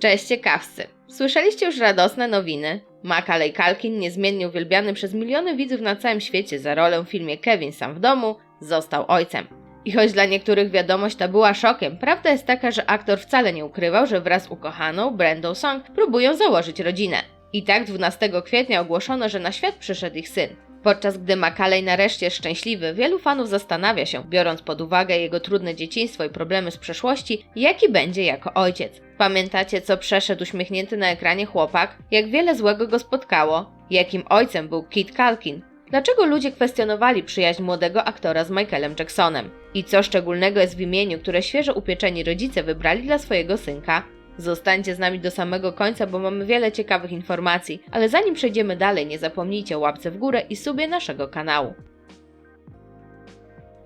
Cześć ciekawscy! Słyszeliście już radosne nowiny? Macaulay Culkin, niezmiennie uwielbiany przez miliony widzów na całym świecie za rolę w filmie Kevin sam w domu, został ojcem. I choć dla niektórych wiadomość ta była szokiem, prawda jest taka, że aktor wcale nie ukrywał, że wraz z ukochaną Brendą Song próbują założyć rodzinę. I tak 12 kwietnia ogłoszono, że na świat przyszedł ich syn. Podczas gdy Macaulay nareszcie szczęśliwy, wielu fanów zastanawia się, biorąc pod uwagę jego trudne dzieciństwo i problemy z przeszłości, jaki będzie jako ojciec. Pamiętacie, co przeszedł uśmiechnięty na ekranie chłopak? Jak wiele złego go spotkało? Jakim ojcem był Kit Culkin? Dlaczego ludzie kwestionowali przyjaźń młodego aktora z Michaelem Jacksonem? I co szczególnego jest w imieniu, które świeżo upieczeni rodzice wybrali dla swojego synka? Zostańcie z nami do samego końca, bo mamy wiele ciekawych informacji, ale zanim przejdziemy dalej, nie zapomnijcie o łapce w górę i subie naszego kanału.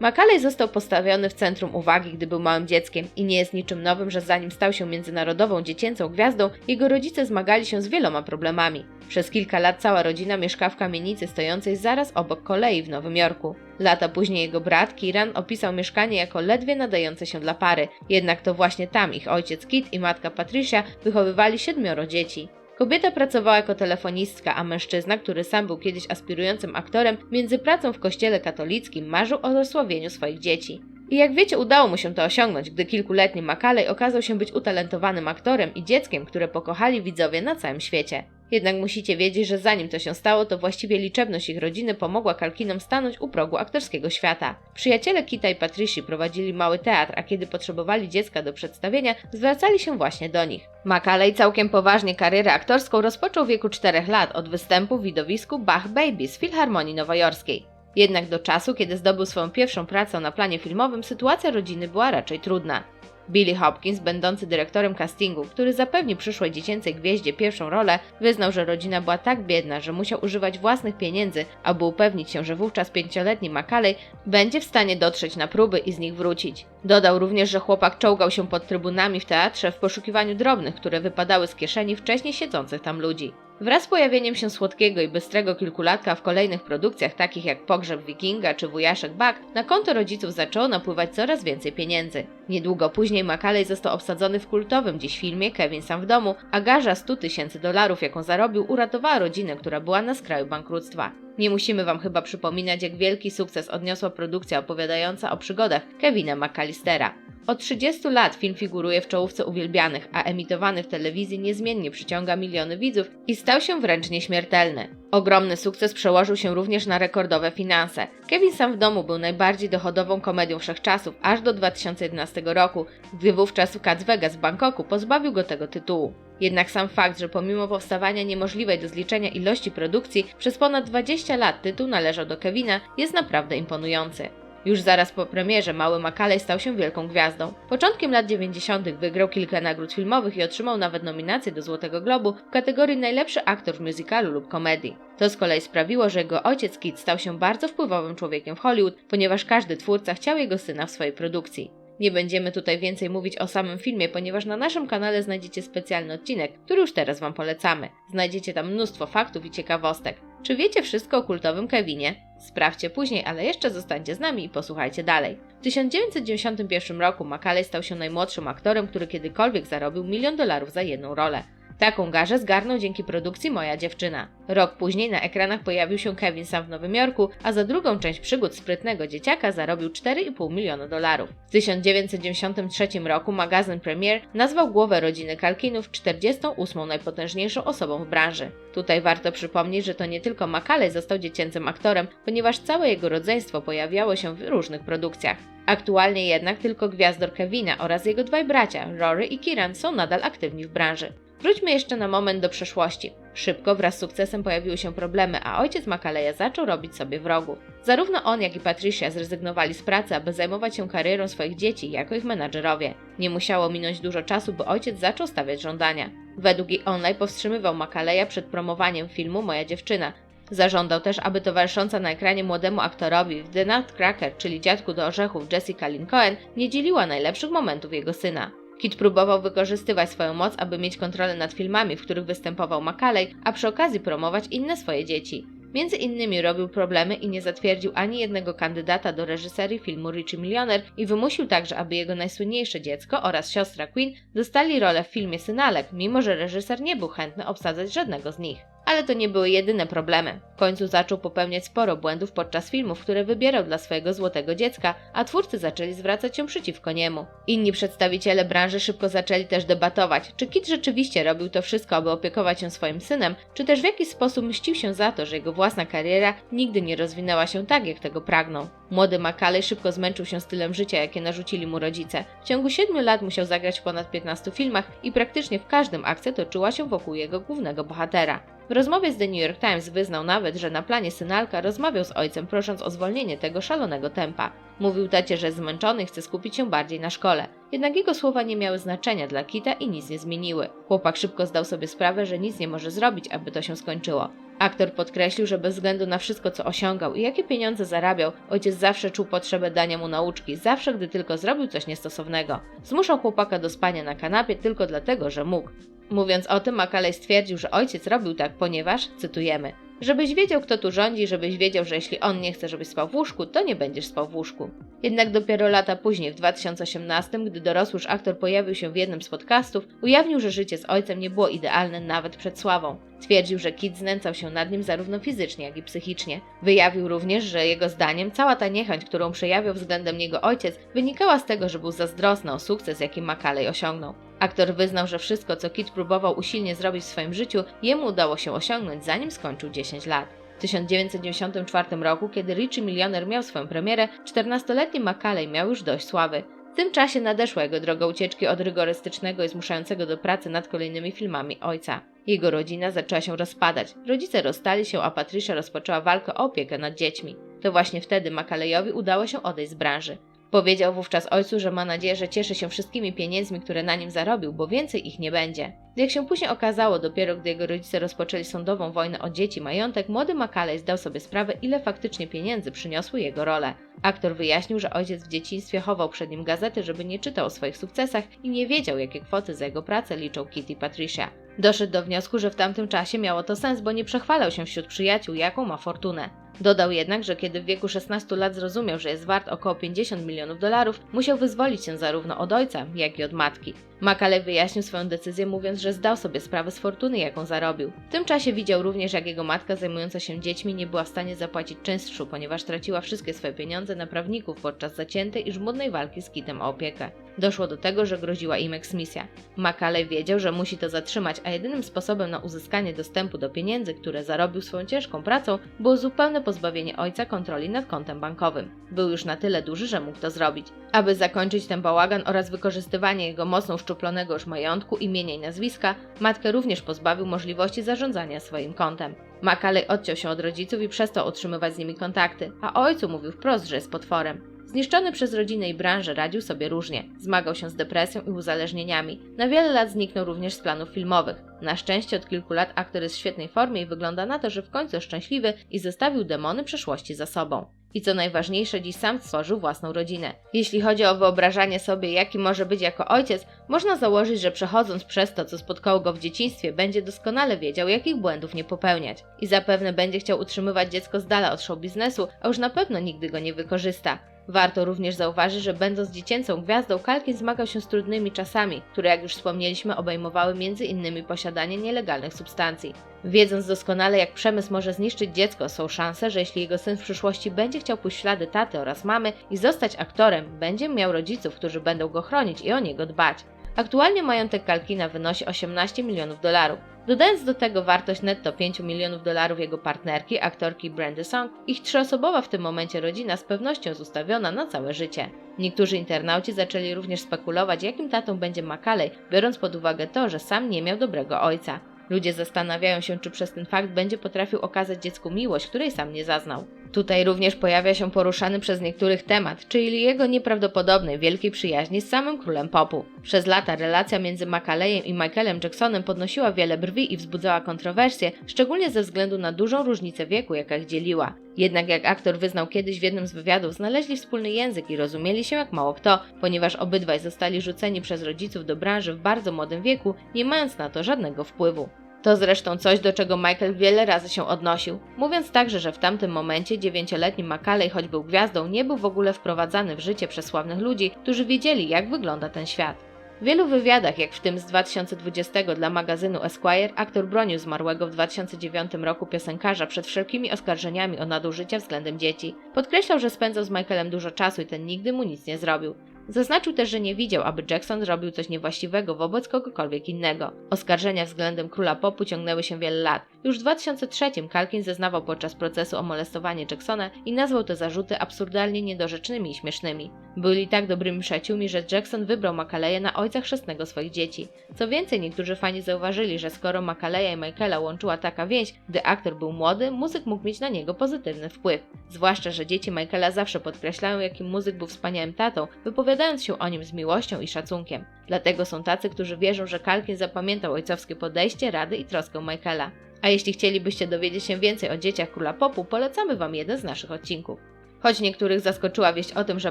Macaulay został postawiony w centrum uwagi, gdy był małym dzieckiem i nie jest niczym nowym, że zanim stał się międzynarodową dziecięcą gwiazdą, jego rodzice zmagali się z wieloma problemami. Przez kilka lat cała rodzina mieszkała w kamienicy stojącej zaraz obok kolei w Nowym Jorku. Lata później jego brat Kiran opisał mieszkanie jako ledwie nadające się dla pary, jednak to właśnie tam ich ojciec Kit i matka Patricia wychowywali siedmioro dzieci. Kobieta pracowała jako telefonistka, a mężczyzna, który sam był kiedyś aspirującym aktorem, między pracą w kościele katolickim marzył o dosławieniu swoich dzieci. I jak wiecie, udało mu się to osiągnąć, gdy kilkuletni Macaulay okazał się być utalentowanym aktorem i dzieckiem, które pokochali widzowie na całym świecie. Jednak musicie wiedzieć, że zanim to się stało, to właściwie liczebność ich rodziny pomogła Kalkinom stanąć u progu aktorskiego świata. Przyjaciele Kita i Patrici prowadzili mały teatr, a kiedy potrzebowali dziecka do przedstawienia, zwracali się właśnie do nich. Macaulay całkiem poważnie karierę aktorską rozpoczął w wieku 4 lat od występu w widowisku Bach Baby z Filharmonii Nowojorskiej. Jednak do czasu, kiedy zdobył swoją pierwszą pracę na planie filmowym, sytuacja rodziny była raczej trudna. Billy Hopkins, będący dyrektorem castingu, który zapewnił przyszłej dziecięcej gwieździe pierwszą rolę, wyznał, że rodzina była tak biedna, że musiał używać własnych pieniędzy, aby upewnić się, że wówczas pięcioletni Macaulay będzie w stanie dotrzeć na próby i z nich wrócić. Dodał również, że chłopak czołgał się pod trybunami w teatrze w poszukiwaniu drobnych, które wypadały z kieszeni wcześniej siedzących tam ludzi. Wraz z pojawieniem się słodkiego i bystrego kilkulatka w kolejnych produkcjach takich jak Pogrzeb Wikinga czy Wujaszek Bak, na konto rodziców zaczęło napływać coraz więcej pieniędzy. Niedługo później Macaulay został obsadzony w kultowym dziś filmie Kevin sam w domu, a garza 100 tysięcy dolarów jaką zarobił uratowała rodzinę, która była na skraju bankructwa. Nie musimy wam chyba przypominać jak wielki sukces odniosła produkcja opowiadająca o przygodach Kevina McAllistera. Od 30 lat film figuruje w czołówce uwielbianych, a emitowany w telewizji niezmiennie przyciąga miliony widzów i stał się wręcz nieśmiertelny. Ogromny sukces przełożył się również na rekordowe finanse. Kevin sam w domu był najbardziej dochodową komedią wszechczasów aż do 2011 roku, gdy wówczas Cats Vegas w Bangkoku pozbawił go tego tytułu. Jednak sam fakt, że pomimo powstawania niemożliwej do zliczenia ilości produkcji, przez ponad 20 lat tytuł należał do Kevina, jest naprawdę imponujący. Już zaraz po premierze mały Macaulay stał się wielką gwiazdą. Początkiem lat 90. wygrał kilka nagród filmowych i otrzymał nawet nominację do Złotego Globu w kategorii najlepszy aktor w musicalu lub komedii. To z kolei sprawiło, że jego ojciec Kit stał się bardzo wpływowym człowiekiem w Hollywood, ponieważ każdy twórca chciał jego syna w swojej produkcji. Nie będziemy tutaj więcej mówić o samym filmie, ponieważ na naszym kanale znajdziecie specjalny odcinek, który już teraz Wam polecamy. Znajdziecie tam mnóstwo faktów i ciekawostek. Czy wiecie wszystko o kultowym Kevinie? Sprawdźcie później, ale jeszcze zostańcie z nami i posłuchajcie dalej. W 1991 roku Macaulay stał się najmłodszym aktorem, który kiedykolwiek zarobił milion dolarów za jedną rolę. Taką garzę zgarnął dzięki produkcji Moja dziewczyna. Rok później na ekranach pojawił się Kevin sam w Nowym Jorku, a za drugą część przygód sprytnego dzieciaka zarobił 4,5 miliona dolarów. W 1993 roku magazyn Premier nazwał głowę rodziny Kalkinów 48 najpotężniejszą osobą w branży. Tutaj warto przypomnieć, że to nie tylko Macaulay został dziecięcym aktorem, ponieważ całe jego rodzeństwo pojawiało się w różnych produkcjach. Aktualnie jednak tylko gwiazdor Kevina oraz jego dwaj bracia, Rory i Kiran, są nadal aktywni w branży. Wróćmy jeszcze na moment do przeszłości. Szybko wraz z sukcesem pojawiły się problemy, a ojciec Makaleja zaczął robić sobie wrogów. Zarówno on, jak i Patricia zrezygnowali z pracy, aby zajmować się karierą swoich dzieci jako ich menadżerowie. Nie musiało minąć dużo czasu, by ojciec zaczął stawiać żądania. Według i online powstrzymywał Makaleja przed promowaniem filmu Moja dziewczyna. Zażądał też, aby towarzysząca na ekranie młodemu aktorowi w The Nutcracker, czyli dziadku do orzechów Jessica Lynn Cohen, nie dzieliła najlepszych momentów jego syna. Kit próbował wykorzystywać swoją moc, aby mieć kontrolę nad filmami, w których występował Macaulay, a przy okazji promować inne swoje dzieci. Między innymi robił problemy i nie zatwierdził ani jednego kandydata do reżyserii filmu Richie Millioner i wymusił także, aby jego najsłynniejsze dziecko oraz siostra Queen dostali rolę w filmie Synalek, mimo że reżyser nie był chętny obsadzać żadnego z nich. Ale to nie były jedyne problemy. W końcu zaczął popełniać sporo błędów podczas filmów, które wybierał dla swojego złotego dziecka, a twórcy zaczęli zwracać się przeciwko niemu. Inni przedstawiciele branży szybko zaczęli też debatować, czy Kit rzeczywiście robił to wszystko, aby opiekować się swoim synem, czy też w jakiś sposób mścił się za to, że jego własna kariera nigdy nie rozwinęła się tak, jak tego pragnął. Młody Macaulay szybko zmęczył się stylem życia, jakie narzucili mu rodzice. W ciągu 7 lat musiał zagrać w ponad 15 filmach i praktycznie w każdym akcja toczyła się wokół jego głównego bohatera. W rozmowie z The New York Times wyznał nawet, że na planie synalka rozmawiał z ojcem, prosząc o zwolnienie tego szalonego tempa. Mówił tacie, że zmęczony chce skupić się bardziej na szkole. Jednak jego słowa nie miały znaczenia dla Kita i nic nie zmieniły. Chłopak szybko zdał sobie sprawę, że nic nie może zrobić, aby to się skończyło. Aktor podkreślił, że bez względu na wszystko, co osiągał i jakie pieniądze zarabiał, ojciec zawsze czuł potrzebę dania mu nauczki, zawsze gdy tylko zrobił coś niestosownego. Zmuszał chłopaka do spania na kanapie tylko dlatego, że mógł. Mówiąc o tym, Macaulay stwierdził, że ojciec robił tak, ponieważ, cytujemy, żebyś wiedział, kto tu rządzi, żebyś wiedział, że jeśli on nie chce, żebyś spał w łóżku, to nie będziesz spał w łóżku. Jednak dopiero lata później, w 2018, gdy dorosły już aktor pojawił się w jednym z podcastów, ujawnił, że życie z ojcem nie było idealne nawet przed sławą. Twierdził, że Kit znęcał się nad nim zarówno fizycznie, jak i psychicznie. Wyjawił również, że jego zdaniem cała ta niechęć, którą przejawiał względem niego ojciec, wynikała z tego, że był zazdrosny o sukces, jaki Macaulay osiągnął. Aktor wyznał, że wszystko, co Kit próbował usilnie zrobić w swoim życiu, jemu udało się osiągnąć, zanim skończył 10 lat. W 1994 roku, kiedy Richie Millioner miał swoją premierę, 14-letni Macaulay miał już dość sławy. W tym czasie nadeszła jego droga ucieczki od rygorystycznego i zmuszającego do pracy nad kolejnymi filmami ojca. Jego rodzina zaczęła się rozpadać. Rodzice rozstali się, a Patricia rozpoczęła walkę o opiekę nad dziećmi. To właśnie wtedy Macalejowi udało się odejść z branży. Powiedział wówczas ojcu, że ma nadzieję, że cieszy się wszystkimi pieniędzmi, które na nim zarobił, bo więcej ich nie będzie. Jak się później okazało, dopiero gdy jego rodzice rozpoczęli sądową wojnę o dzieci majątek, młody Macaulay zdał sobie sprawę, ile faktycznie pieniędzy przyniosły jego role. Aktor wyjaśnił, że ojciec w dzieciństwie chował przed nim gazety, żeby nie czytał o swoich sukcesach i nie wiedział, jakie kwoty za jego pracę liczą Kitty i Patricia. Doszedł do wniosku, że w tamtym czasie miało to sens, bo nie przechwalał się wśród przyjaciół, jaką ma fortunę. Dodał jednak, że kiedy w wieku 16 lat zrozumiał, że jest wart około 50 milionów dolarów, musiał wyzwolić się zarówno od ojca, jak i od matki. Macaulay wyjaśnił swoją decyzję, mówiąc, że zdał sobie sprawę z fortuny, jaką zarobił. W tym czasie widział również, jak jego matka zajmująca się dziećmi nie była w stanie zapłacić czynszu, ponieważ traciła wszystkie swoje pieniądze na prawników podczas zaciętej i żmudnej walki z Kitem o opiekę. Doszło do tego, że groziła im eksmisja. Macaulay wiedział, że musi to zatrzymać, a jedynym sposobem na uzyskanie dostępu do pieniędzy, które zarobił swoją ciężką pracą, było zupełne pozbawienie ojca kontroli nad kontem bankowym. Był już na tyle duży, że mógł to zrobić. Aby zakończyć ten bałagan oraz wykorzystywanie jego mocno uszczuplonego już majątku, imienia i nazwiska, matkę również pozbawił możliwości zarządzania swoim kontem. Macaulay odciął się od rodziców i przestał utrzymywać z nimi kontakty, a ojcu mówił wprost, że jest potworem. Zniszczony przez rodzinę i branżę radził sobie różnie. Zmagał się z depresją i uzależnieniami. Na wiele lat zniknął również z planów filmowych. Na szczęście od kilku lat aktor jest w świetnej formie i wygląda na to, że w końcu szczęśliwy i zostawił demony przeszłości za sobą. I co najważniejsze, dziś sam stworzył własną rodzinę. Jeśli chodzi o wyobrażanie sobie, jaki może być jako ojciec, można założyć, że przechodząc przez to, co spotkało go w dzieciństwie, będzie doskonale wiedział, jakich błędów nie popełniać. I zapewne będzie chciał utrzymywać dziecko z dala od show biznesu, a już na pewno nigdy go nie wykorzysta. Warto również zauważyć, że będąc dziecięcą gwiazdą, Kalkin zmagał się z trudnymi czasami, które jak już wspomnieliśmy obejmowały m.in. posiadanie nielegalnych substancji. Wiedząc doskonale jak przemysł może zniszczyć dziecko, są szanse, że jeśli jego syn w przyszłości będzie chciał pójść ślady taty oraz mamy i zostać aktorem, będzie miał rodziców, którzy będą go chronić i o niego dbać. Aktualnie majątek Kalkina wynosi 18 milionów dolarów. Dodając do tego wartość netto 5 milionów dolarów jego partnerki, aktorki Brandy Song, ich trzyosobowa w tym momencie rodzina z pewnością jest ustawiona na całe życie. Niektórzy internauci zaczęli również spekulować, jakim tatą będzie Macaulay, biorąc pod uwagę to, że sam nie miał dobrego ojca. Ludzie zastanawiają się, czy przez ten fakt będzie potrafił okazać dziecku miłość, której sam nie zaznał. Tutaj również pojawia się poruszany przez niektórych temat, czyli jego nieprawdopodobnej wielkiej przyjaźni z samym królem popu. Przez lata relacja między Macaleyem i Michaelem Jacksonem podnosiła wiele brwi i wzbudzała kontrowersje, szczególnie ze względu na dużą różnicę wieku, jaka ich dzieliła. Jednak jak aktor wyznał kiedyś w jednym z wywiadów, znaleźli wspólny język i rozumieli się jak mało kto, ponieważ obydwaj zostali rzuceni przez rodziców do branży w bardzo młodym wieku, nie mając na to żadnego wpływu. To zresztą coś, do czego Michael wiele razy się odnosił, mówiąc także, że w tamtym momencie dziewięcioletni Macaulay, choć był gwiazdą, nie był w ogóle wprowadzany w życie przez sławnych ludzi, którzy wiedzieli, jak wygląda ten świat. W wielu wywiadach, jak w tym z 2020 dla magazynu Esquire, aktor bronił zmarłego w 2009 roku piosenkarza przed wszelkimi oskarżeniami o nadużycia względem dzieci. Podkreślał, że spędzał z Michaelem dużo czasu i ten nigdy mu nic nie zrobił. Zaznaczył też, że nie widział, aby Jackson zrobił coś niewłaściwego wobec kogokolwiek innego. Oskarżenia względem króla popu ciągnęły się wiele lat. Już w 2003 Kalkin zeznawał podczas procesu o molestowanie Jacksona i nazwał te zarzuty absurdalnie niedorzecznymi i śmiesznymi. Byli tak dobrymi przyjaciółmi, że Jackson wybrał Macaleya na ojca chrzestnego swoich dzieci. Co więcej, niektórzy fani zauważyli, że skoro Macaleya i Michaela łączyła taka więź, gdy aktor był młody, muzyk mógł mieć na niego pozytywny wpływ. Zwłaszcza, że dzieci Michaela zawsze podkreślają, jakim muzyk był wspaniałym tatą, wypowiadając się o nim z miłością i szacunkiem. Dlatego są tacy, którzy wierzą, że Kalkin zapamiętał ojcowskie podejście, rady i troskę Michaela. A jeśli chcielibyście dowiedzieć się więcej o dzieciach króla popu, polecamy Wam jeden z naszych odcinków. Choć niektórych zaskoczyła wieść o tym, że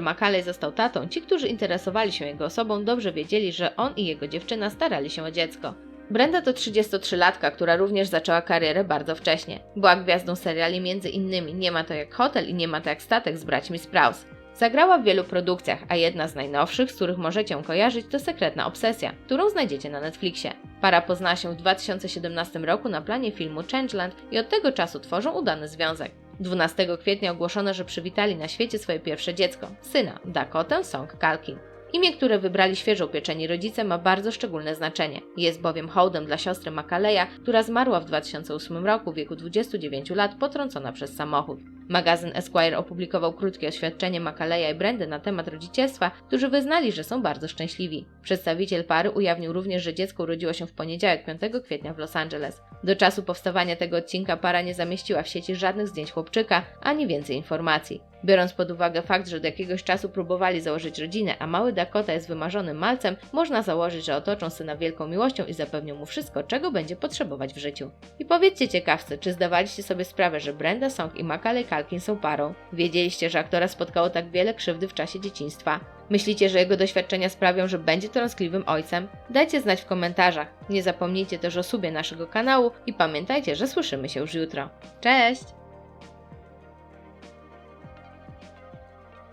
Macaulay został tatą, ci, którzy interesowali się jego osobą, dobrze wiedzieli, że on i jego dziewczyna starali się o dziecko. Brenda to 33-latka, która również zaczęła karierę bardzo wcześnie. Była gwiazdą seriali między innymi Nie ma to jak hotel i Nie ma to jak statek z braćmi Sprouse. Zagrała w wielu produkcjach, a jedna z najnowszych, z których możecie ją kojarzyć, to Sekretna Obsesja, którą znajdziecie na Netflixie. Para poznała się w 2017 roku na planie filmu Changeland i od tego czasu tworzą udany związek. 12 kwietnia ogłoszono, że przywitali na świecie swoje pierwsze dziecko, syna, Dakotę Song Kalkin. Imię, które wybrali świeżo upieczeni rodzice, ma bardzo szczególne znaczenie. Jest bowiem hołdem dla siostry Macaleya, która zmarła w 2008 roku w wieku 29 lat, potrącona przez samochód. Magazyn Esquire opublikował krótkie oświadczenie Macaleya i Brendy na temat rodzicielstwa, którzy wyznali, że są bardzo szczęśliwi. Przedstawiciel pary ujawnił również, że dziecko urodziło się w poniedziałek 5 kwietnia w Los Angeles. Do czasu powstawania tego odcinka para nie zamieściła w sieci żadnych zdjęć chłopczyka, ani więcej informacji. Biorąc pod uwagę fakt, że do jakiegoś czasu próbowali założyć rodzinę, a mały Dakota jest wymarzonym malcem, można założyć, że otoczą syna wielką miłością i zapewnią mu wszystko, czego będzie potrzebować w życiu. I powiedzcie ciekawcy, czy zdawaliście sobie sprawę, że Brenda Song i Macaulay Culkin są parą? Wiedzieliście, że aktora spotkało tak wiele krzywdy w czasie dzieciństwa? Myślicie, że jego doświadczenia sprawią, że będzie troskliwym ojcem? Dajcie znać w komentarzach. Nie zapomnijcie też o subie naszego kanału i pamiętajcie, że słyszymy się już jutro. Cześć!